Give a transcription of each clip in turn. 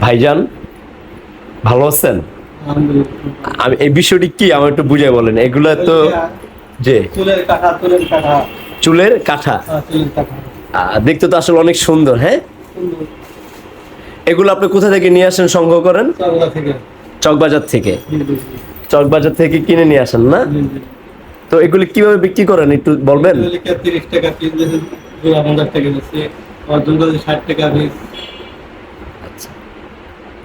ভাইজান ভালো আছেন? আমি এই বিষয়টি কি? আমার একটু বুঝে বলেন। এগুলা তো যে চুলের কাটা চুলের কাটা। চুলের কাঁঠা হ্যাঁ, দেখতে তো আসলে অনেক সুন্দর হ্যাঁ? এগুলো আপনি কোথা থেকে নিয়ে আসেন সংগ্রহ করেন? চকবাজার থেকে। চকবাজার থেকে। কিনে নিয়ে আসেন না। তো এগুলি কীভাবে বিক্রি করেন একটু বলবেন? টাকা টাকা বেশি অর্জন করে ষাট টাকা পিস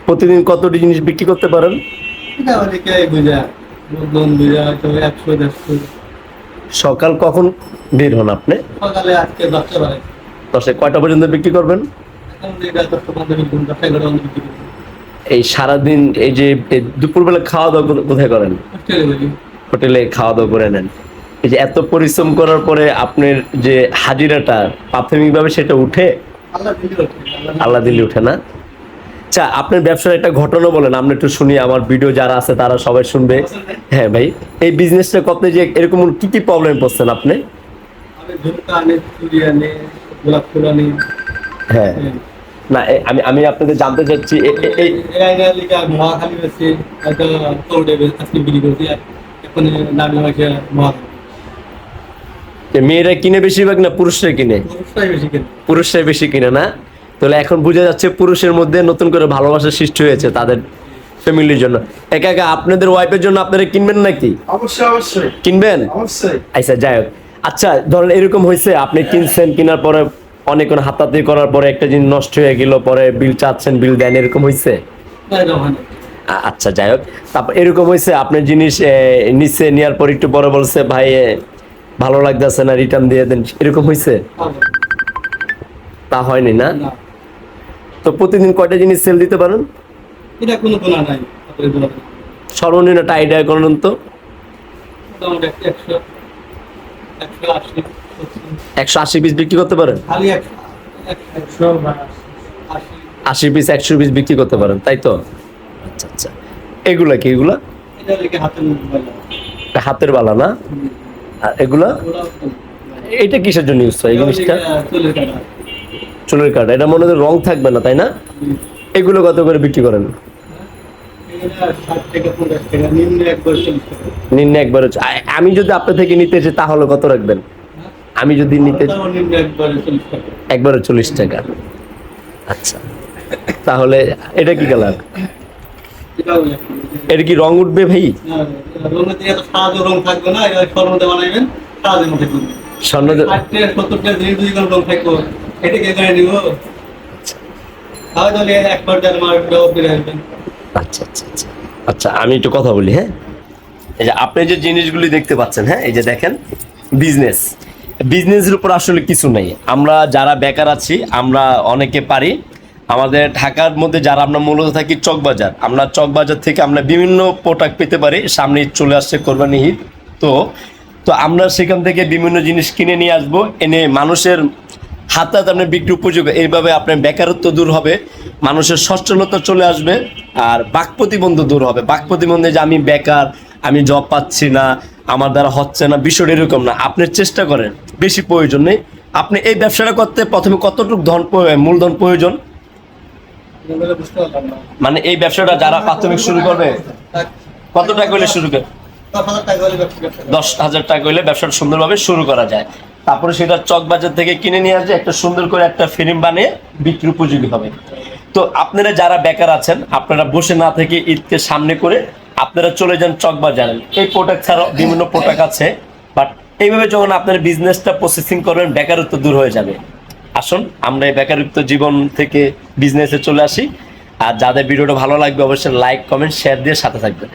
প্রতিদিন কতটি জিনিস বিক্রি করতে পারেন? সকাল কখন বের হন আপনি? সকালে আজকে দশটা বাজে। দশে কয়টা পর্যন্ত বিক্রি করবেন? এই সারাদিন এই যে দুপুরবেলা খাওয়া দাওয়া কোথায় করেন? হোটেলে খাওয়া দাওয়া করে নেন। এই যে এত পরিশ্রম করার পরে আপনার যে হাজিরাটা প্রাথমিকভাবে সেটা উঠে? আল্লাহ দিলি আল্লাহ আল্লাহ দিল্লি উঠে না? আচ্ছা আপনার ব্যবসার একটা ঘটনা বলেন আমরা একটু শুনি আমার ভিডিও যারা আছে তারা সবাই শুনবে। হ্যাঁ ভাই এই বিজনেসটা করতে যে এরকম কি কি প্রবলেম পড়ছেন আপনি? হ্যাঁ। না আমি আমি আপনাদের জানতে চাচ্ছি মেয়েরা কিনে বেশিরভাগ না পুরুষরা কিনে। পুরুষরাই বেশি কিনে না? তাহলে এখন বোঝা যাচ্ছে পুরুষের মধ্যে নতুন করে ভালোবাসা সৃষ্টি হয়েছে তাদের ফ্যামিলির জন্য। একা একা আপনাদের ওয়াইফের জন্য আপনারা কিনবেন নাকি? অবশ্যই অবশ্যই। কিনবেন? অবশ্যই। আচ্ছা যাই হোক। আচ্ছা ধরেন এরকম হয়েছে আপনি কিনছেন কেনার পরে অনেক হাতাহাতি করার পরে একটা জিনিস নষ্ট হয়ে গেল পরে বিল চাচ্ছেন বিল দেন এরকম হয়েছে? হয় আচ্ছা যাই হোক। তারপর এরকম হয়েছে আপনার জিনিস এ, নিচে নেওয়ার পর একটু পরে বলছে ভাই ভালো লাগতেছে না রিটার্ন দিয়ে দেন। এরকম হয়েছে? তা হয়নি না। তো প্রতিদিন কয়টা জিনিস সেল দিতে পারেন? এটা কোনো গুণা নাই। সর্বনিম্ন একটা আইডিয়া করেন তো? একশো আশি পিস বিক্রি করতে পারেন? আশি পিস একশো পিস বিক্রি করতে পারেন তাই তো? আচ্ছা আচ্ছা। এগুলা কি এগুলা? হাতের বালা না? এগুলা? এটা কিসের জন্য ইউজ হয় এই জিনিসটা? চুলের কাটা, এটা মনে হয় রং থাকবে না, তাই না? এগুলো কত করে বিক্রি করেন? নিম্ন একবার আমি যদি আপনার থেকে নিতে চাই, তাহলে কত রাখবেন? আমি যদি নিতে একবার চল্লিশ টাকা। আচ্ছা। তাহলে এটা কি কালার? এটা কি রং উঠবে ভাই? রঙের আচ্ছা আচ্ছা আচ্ছা। আচ্ছা আমি একটু কথা বলি হ্যাঁ? এই যে আপনি যে জিনিসগুলি দেখতে পাচ্ছেন হ্যাঁ এই যে দেখেন বিজনেস বিজনেসের উপর আসলে কিছু নেই। আমরা যারা বেকার আছি, আমরা অনেকে পারি। আমাদের ঢাকার মধ্যে যারা আমরা মূলত থাকি চকবাজার আমরা চকবাজার থেকে আমরা বিভিন্ন প্রোডাক্ট পেতে পারি। সামনে চলে আসছে কোরবানি ঈদ। তো তো আমরা সেখান থেকে বিভিন্ন জিনিস কিনে নিয়ে আসব। এনে মানুষের হাতে হাতে আপনার বিক্রি উপযোগ। এইভাবে আপনার বেকারত্ব দূর হবে, মানুষের সচ্ছলতা চলে আসবে আর বাক প্রতিবন্ধ দূর হবে। বাক প্রতিবন্ধে যে আমি বেকার, আমি জব পাচ্ছি না, আমার দ্বারা হচ্ছে না, বিষয়টা এরকম না। আপনি চেষ্টা করেন, বেশি প্রয়োজন নেই। আপনি এই ব্যবসাটা করতে প্রথমে কতটুকু ধন মূলধন প্রয়োজন? মানে এই ব্যবসাটা যারা প্রাথমিক শুরু করবে, কত টাকা হলে শুরু করে। দশ হাজার টাকা হলে ব্যবসাটা সুন্দরভাবে শুরু করা যায়। তারপরে সেটা চক বাজার থেকে কিনে নিয়ে আসে একটা সুন্দর করে একটা ফিল্ম বানিয়ে বিক্রি উপযোগী হবে। তো আপনারা যারা বেকার আছেন, আপনারা বসে না থেকে ঈদকে সামনে করে আপনারা চলে যান চক বাজার। এই প্রোডাক্ট ছাড়াও বিভিন্ন প্রোডাক্ট আছে বাট এইভাবে যখন আপনার বিজনেসটা প্রসেসিং করবেন, বেকারত্ব দূর হয়ে যাবে। আসুন, আমরা এই বেকারত্ব জীবন থেকে বিজনেসে চলে আসি। আর যাদের ভিডিওটা ভালো লাগবে, অবশ্যই লাইক কমেন্ট শেয়ার দিয়ে সাথে থাকবেন।